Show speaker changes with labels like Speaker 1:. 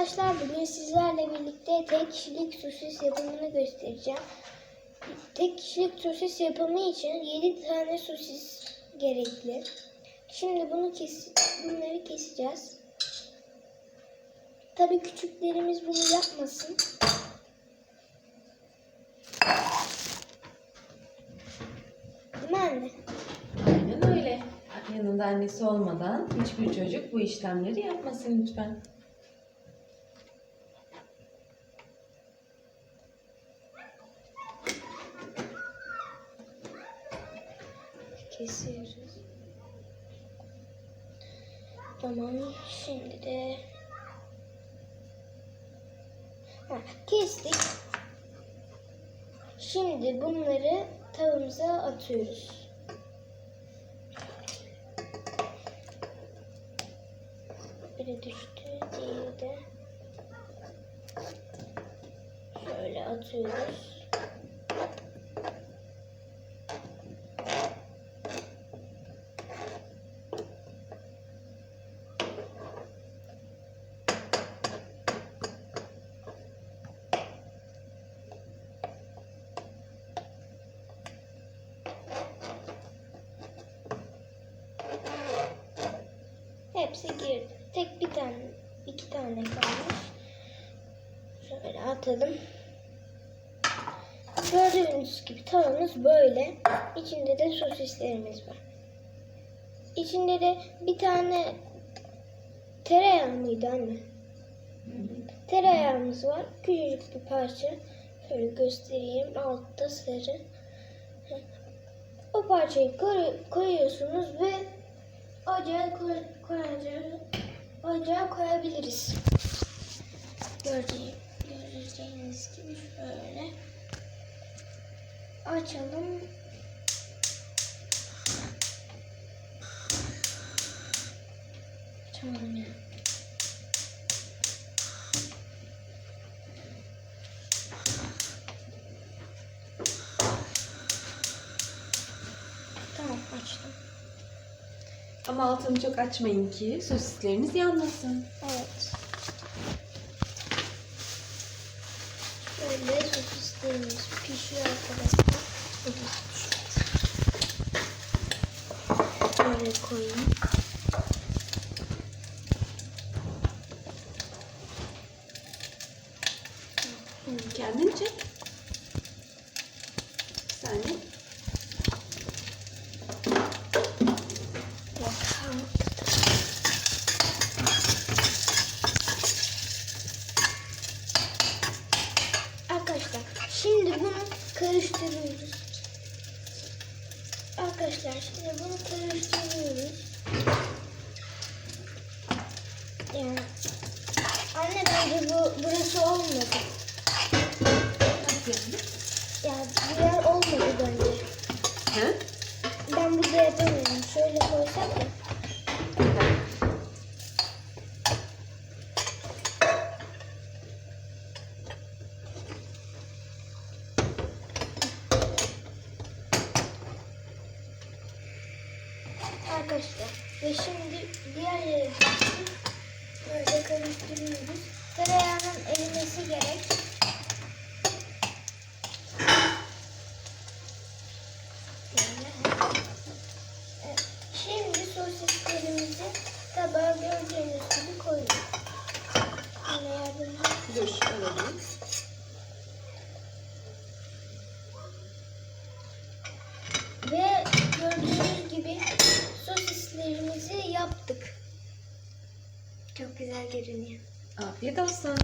Speaker 1: Arkadaşlar bugün sizlerle birlikte tek kişilik sosis yapımını göstereceğim. Tek kişilik sosis yapımı için 7 tane sosis gerekli. Şimdi bunu kes bunları keseceğiz. Tabii küçüklerimiz bunu yapmasın. Değil mi anne?
Speaker 2: Aynen öyle. Yanında annesi olmadan hiçbir çocuk bu işlemleri yapmasın lütfen.
Speaker 1: Kesiyoruz. Tamam. Şimdi de ha, kestik. Şimdi bunları tavamıza atıyoruz. Biri düştü, diğeri de şöyle atıyoruz. Hepsi girdi. Tek bir tane, iki tane kalmış. Şöyle atalım. Gördüğünüz gibi tavamız böyle. İçinde de sosislerimiz var. İçinde de bir tane tereyağı mıydı anne? Tereyağımız var. Küçücük bir parça. Şöyle göstereyim. Altta sarı. O parçayı koy- koyuyorsunuz ve ocağa koy, koyacağız. Ocağa koyabiliriz. Göreceğiniz, göreceğiniz gibi şöyle açalım. Açamadım ya.
Speaker 2: Ama altını çok açmayın ki sosisleriniz yanmasın.
Speaker 1: Evet. Şöyle sosislerimiz pişiyor arkadaşlar. Şöyle koyayım.
Speaker 2: Kendin çek. Bir saniye.
Speaker 1: Bakalım. Arkadaşlar şimdi bunu karıştırıyoruz. Arkadaşlar şimdi bunu karıştırıyoruz. Yani anne bence bu burası olmadı.
Speaker 2: Nasıl? Yani
Speaker 1: bu yer olmadı bence.
Speaker 2: He?
Speaker 1: Ben burada yapamıyorum. Şöyle koysak ya. Arkadaşlar ve şimdi diğer yere geçtik. Böyle karıştırıyoruz. Tereyağının erimesi gerek. Şimdi sosislerimizi tabağa gördüğünüz gibi koyuyoruz. Yine yardım
Speaker 2: Dur alalım.
Speaker 1: Ve gördüğünüz gibi sosislerimizi yaptık. Çok güzel görünüyor.
Speaker 2: Afiyet olsun.